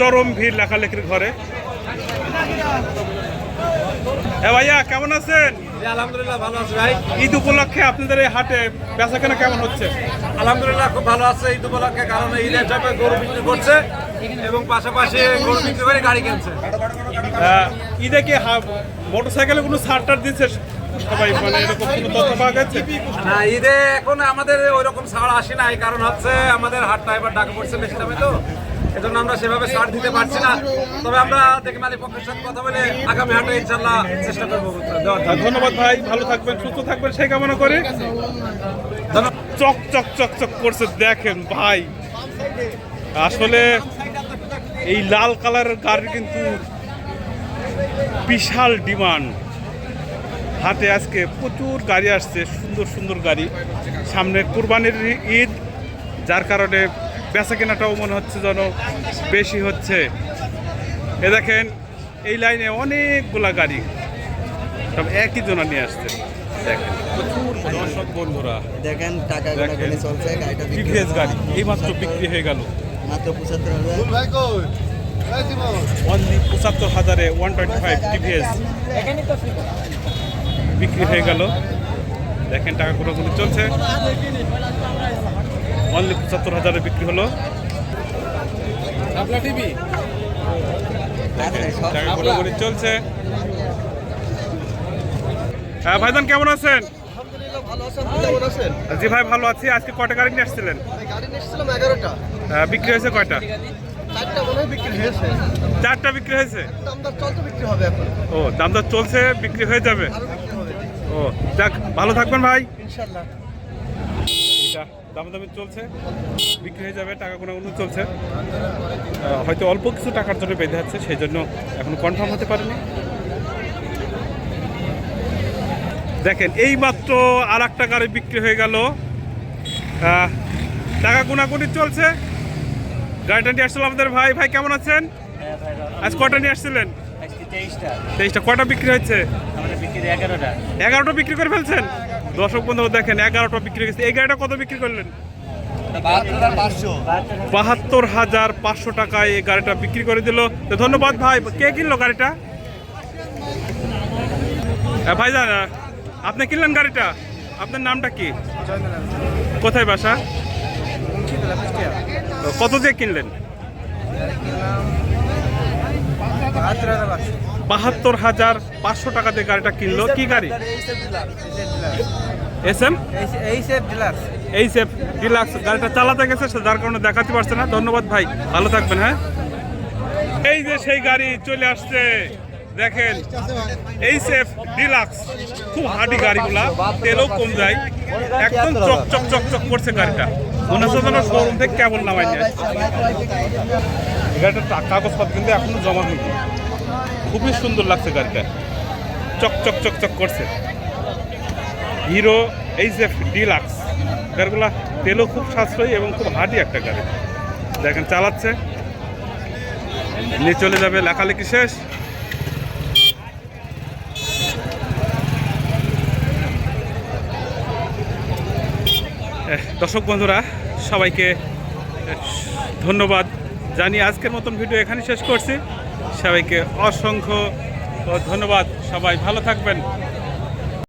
চরম ভিড় লেখালেখির ঘরে। হ্যাঁ ভাইয়া কেমন আছেন? আলহামদুলিল্লাহ ভালো আছে ভাই। ঈদ উপলক্ষে আপনাদের এই হাটে বেচা কেনা কেমন হচ্ছে? আলহামদুলিল্লাহ খুব ভালো আছে ঈদ উপলক্ষে কারণ ঈদের টাইপে গরু বিক্রি করছে এবং পাশাপাশি গরু বিক্রি করে গাড়ি কিনছে। ঈদে কি মোটর সাইকেলে কোনো ছাড় টার দিচ্ছে? মানে না ঈদে এখন আমাদের ওই রকম ছাড় আসে নাই কারণ হচ্ছে আমাদের হাটটা এবার ডাকা পড়ছে বেশি দামে তো। এজন্য আমরা সেভাবে ছাড় দিতে পারছি না। তবে আমরা দেখি মালিক পক্ষের সাথে কথা বলে আগামী হাটে ইনশাল্লাহ চেষ্টা করব। ধন্যবাদ ভাই ভালো থাকবেন সুস্থ থাকবেন সেই কামনা করে। চক চক চক চক করছে দেখেন ভাই। আসলে এই লাল কালারের গাড়ি কিন্তু বিশাল ডিমান্ড। হাতে আজকে প্রচুর গাড়ি আসছে সুন্দর সুন্দর গাড়ি। সামনে কুরবানির ঈদ যার কারণে বেচা কেনাটাও মনে হচ্ছে যেন বেশি হচ্ছে। এ দেখেন এই লাইনে অনেকগুলা গাড়ি সব একই জনা নিয়ে আসছে। দেখেন। দর্শক বন্ধুরা। দেখেন টাকা। চলছে গাড়িটা টিভিএস গাড়ি? এইমাত্র বিক্রি হয়ে গেল। মাত্র পঁচাত্তর অনলি পঁচাত্তর হাজারে ওয়ান টোয়েন্টি ফাইভ টিভিএস বিক্রি হয়ে গেল। দেখেন টাকা চলছে। অনলি পঁচাত্তর হাজারে বিক্রি হলো। টাকা কোটাগুলি চলছে। হ্যাঁ ভাইজান কেমন আছেন? ভালো আছেন কেমন আছেন? জি ভাই ভালো আছি। আজকে কয়টা গাড়ি নিয়ে আসছিলেন? আহ, বিক্রি হয়েছে কয়টা? চারটা বিক্রি হয়েছে। চারটা বিক্রি হয়েছে? দামদার চলতে বিক্রি হবে এখন। ও দাম দর চলছে বিক্রি হয়ে যাবে। ও যাক ভালো থাকবেন ভাই। ইনশাল্লাহ। দামাদামি চলছে বিক্রি হয়ে যাবে টাকা কোনো কোনো চলছে হয়তো অল্প কিছু টাকার জন্য বেঁধে যাচ্ছে সেই জন্য এখন কনফার্ম হতে পারেনি। দেখেন এই মাত্র আর একটা গাড়ি বিক্রি হয়ে গেল। টাকা গুনাগুনি চলছে। গাড়িটা নিয়ে আসছিল আমাদের ভাই। ভাই কেমন আছেন? আজ কটা নিয়ে আসছিলেন? তেইশটা। কটা বিক্রি হয়েছে? এগারোটা বিক্রি করে ফেলছেন? দর্শক বন্ধু দেখেন এগারোটা বিক্রি এই গাড়িটা কত বিক্রি করলেন? বাহাত্তর হাজার পাঁচশো টাকায় এই গাড়িটা বিক্রি করে দিল। তো ধন্যবাদ ভাই কে কিনলো গাড়িটা? ভাইজান আহ, আপনি কিনলেন গাড়িটা? আপনার নামটা কি? কোথায় বাসা? কত দিয়ে কিনলেন? বাহাত্তর হাজার পাঁচশো টাকা দিয়ে গাড়িটা কিনলো। কি গাড়ি? এস এম এই সেফ ডিলাক্স। গাড়িটা চালাতে গেছে যার কারণে দেখাতে পারছে না। ধন্যবাদ ভাই ভালো থাকবেন হ্যাঁ? এই যে সেই গাড়ি চলে আসছে দেখেন এই সেফ ডিলাক্স। খুব হার্ডি গাড়িগুলা তেলও কম যায় একদম চক চক চক চক করছে গাড়িটা। মনে হচ্ছে যেন শোরুম থেকে কেবল নামাই নিয়ে গাড়িটার কাগজপত্র কিন্তু এখনও জমা হয়নি। খুবই সুন্দর লাগছে গাড়িটা। চক চক চক চক করছে। Hero HF deluxe. গাড়িগুলো তেলও খুব সাশ্রয়ী এবং খুব হার্ডি একটা গাড়ি। দেখেন, চালাচ্ছে। নিয়ে চলে যাবে লেখালেখি শেষ। দর্শক বন্ধুরা, সবাইকে ধন্যবাদ জানি আজকের মতন ভিডিও এখানে শেষ করছি। সবাইকে অসংখ্য ধন্যবাদ। সবাই ভালো থাকবেন।